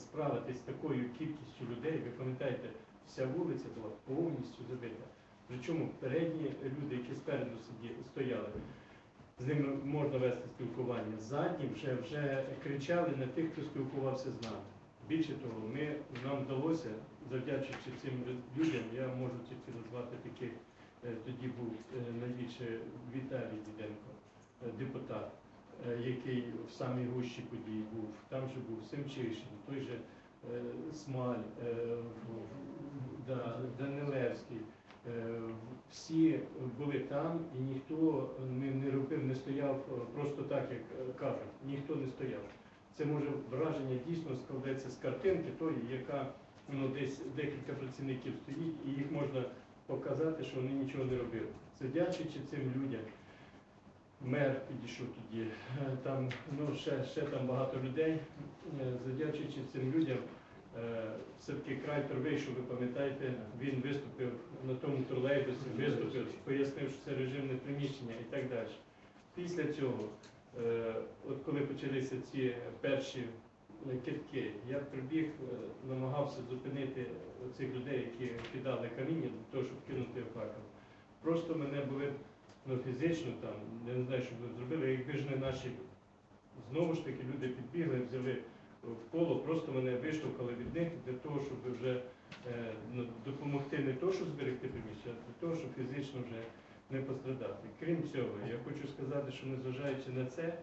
справитись з такою кількістю людей, ви пам'ятаєте, вся вулиця була повністю забита. Причому передні люди, які спереду сиді, стояли, з ними можна вести спілкування. Задні вже, вже кричали на тих, хто спілкувався з нами. Більше того, ми, нам вдалося, завдячуючи цим людям, я можу тільки назвати таких, е, тоді був е, найбільше Віталій Діденко, е, депутат, який в самій гущі подій був. Там же був Семчишин, той же е, Смаль, е, да, Данилевський. Е, Всі були там, і ніхто не, не робив, не стояв е, просто так, як е, кажуть, ніхто не стояв. Це може враження дійсно складеться з картинки тої, яка ну, десь декілька працівників стоїть, і їх можна показати, що вони нічого не робили. Завдячуючи цим людям, мер підійшов тоді, е, там ну, ще, ще там багато людей, Е, завдячуючи цим людям, е, все-таки край вийшов, ви пам'ятаєте, він виступив на тому тролейбусі, виступив, пояснив, що це режимне приміщення і так далі. Після цього, от коли почалися ці перші кидки, я прибіг, намагався зупинити цих людей, які кидали каміння для того, щоб кинути факел. Просто мене були ну, фізично там, я не знаю, що би зробили, якби ж не наші знову ж таки люди підбігли, взяли в коло, просто мене виштовхали від них для того, щоб вже е, ну, допомогти не то, щоб зберегти приміщення, а для того, щоб фізично вже не пострадати. Крім цього, я хочу сказати, що незважаючи на це,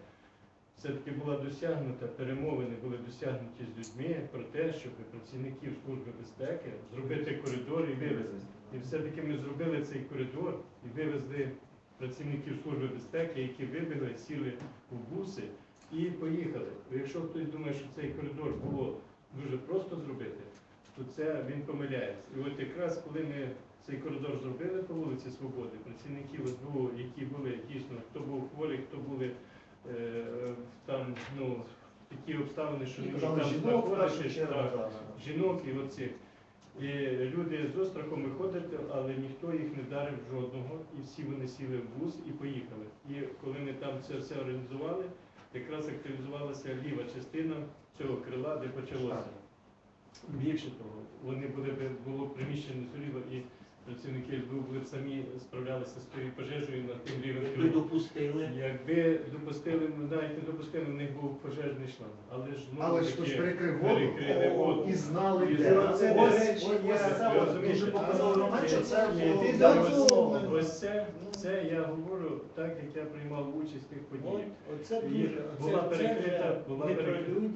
все-таки була досягнута, перемовини були досягнуті з людьми про те, щоб працівників Служби безпеки зробити коридор і вивезти. І все-таки ми зробили цей коридор і вивезли працівників Служби безпеки, які вибігли, сіли в буси і поїхали. Якщо хтось думає, що цей коридор було дуже просто зробити, то це він помиляється. І от якраз коли ми цей коридор зробили по вулиці Свободи, працівників СБУ, які були дійсно, хто був хворий, хто були е, там, ну, такі обставини, що не Там так. жінок і оцих. І люди з острахом виходять, але ніхто їх не вдарив жодного, і всі вони сіли в бус і поїхали. І коли ми там це все організували, якраз активізувалася ліва частина цього крила, де почалося. Більше того, вони були було приміщення згоріло, і працівники СБУ були самі справлялися з пожежею на допустили. Якби допустили, ну, навіть не допустили, в них був пожежний шланг. Але ж ну, Але ж хтось таки перекрив перекрили воду воду. і знали, І де. це- Ось, це- ось, це- ось ви це от розумієте, дуже показовий момент, що це Ні, було ось- це, це я говорю так, як я приймав участь в тих От, подіях. оце дуже, була оце, перекрита- була не перекрита-.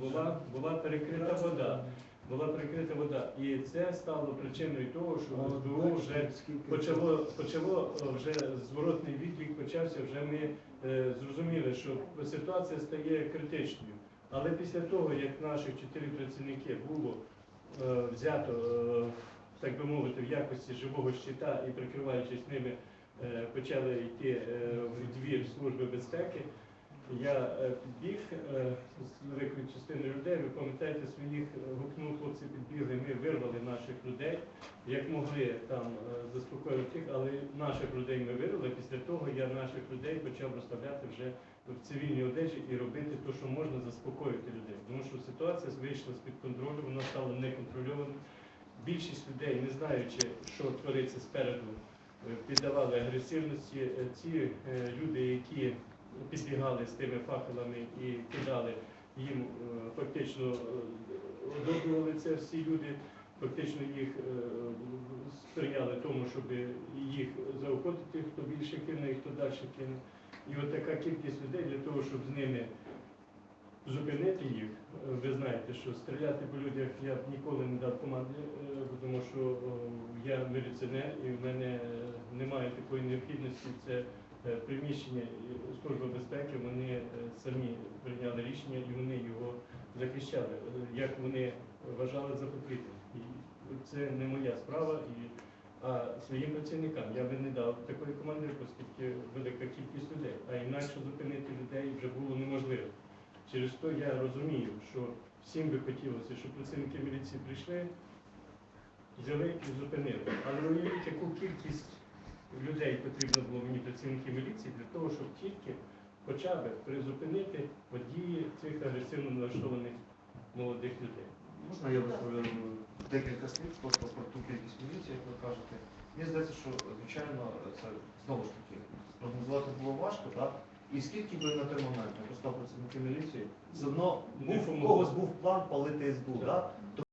Була, була перекрита вода. Була перекрита вода. І це стало причиною того, що СБУ вже почало, почало е, вже зворотний відлік почався, вже ми е, зрозуміли, що ситуація стає критичною. Але після того, як наших чотири працівники було е, взято, е, так би мовити, в якості живого щита і прикриваючись ними, е, почали йти е, в двір Служби безпеки. Я е, підбіг е, з великою частиною людей, ви пам'ятаєте своїх е, гукнув хлопці підбігли, ми вирвали наших людей, як могли там е, заспокоїти але наших людей ми вирвали. Після того я наших людей почав розставляти вже в цивільній одежі і робити те, що можна заспокоїти людей. Тому що ситуація вийшла з-під контролю, вона стала неконтрольованою. Більшість людей, не знаючи, що твориться спереду, е, піддавали агресивності. Е, е, люди, які підбігали з тими факелами і кидали їм е, фактично е, одобрювали це всі люди, фактично їх е, сприяли тому, щоб їх заохотити, хто більше кине хто далі кине. І от така кількість людей для того, щоб з ними зупинити їх, е, ви знаєте, що стріляти по людях я б ніколи не дав команди, е, тому що е, я міліціонер і в мене е, немає такої необхідності. Це е, приміщення і Служба безпеки, вони е, самі прийняли рішення і вони його захищали, е, як вони вважали за. І це не моя справа. І, а своїм працівникам я би не дав такої команди, оскільки велика кількість людей. А інакше зупинити людей вже було неможливо. Через то я розумію, що всім би хотілося, щоб працівники міліції прийшли, взяли і зупинили. Але уявіть, яку кількість людей потрібно було мені працівників міліції для того, щоб тільки хоча б призупинити події цих агресивно налаштованих молодих людей. Можна я висловлю декілька слів просто про ту кількість міліції, як ви кажете. Мені здається, що звичайно це знову ж таки спрогнозувати було важко, так? І скільки би на той момент не постав працівники міліції, все одно був, у когось був план палити СБУ, так?